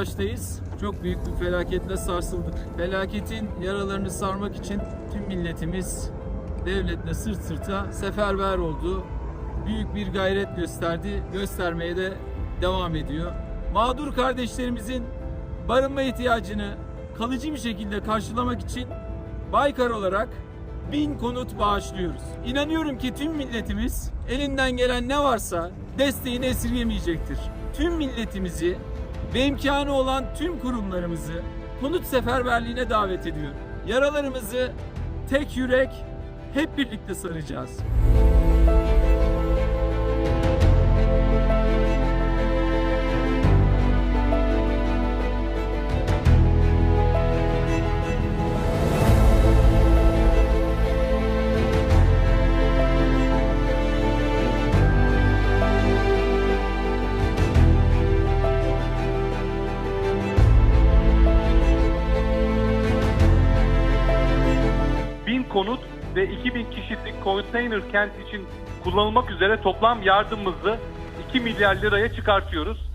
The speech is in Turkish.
Maraş'tayız. Çok büyük bir felaketle sarsıldık. Felaketin yaralarını sarmak için tüm milletimiz devletle sırt sırta seferber oldu. Büyük bir gayret gösterdi. Göstermeye de devam ediyor. Mağdur kardeşlerimizin barınma ihtiyacını kalıcı bir şekilde karşılamak için Baykar olarak bin konut bağışlıyoruz. İnanıyorum ki tüm milletimiz elinden gelen ne varsa desteğini esirgemeyecektir. Tüm milletimizi ve imkanı olan tüm kurumlarımızı konut seferberliğine davet ediyorum. Yaralarımızı tek yürek hep birlikte saracağız. Bin konut ve 2000 kişilik konteyner kent için kullanılmak üzere toplam yardımımızı 2 milyar liraya çıkartıyoruz.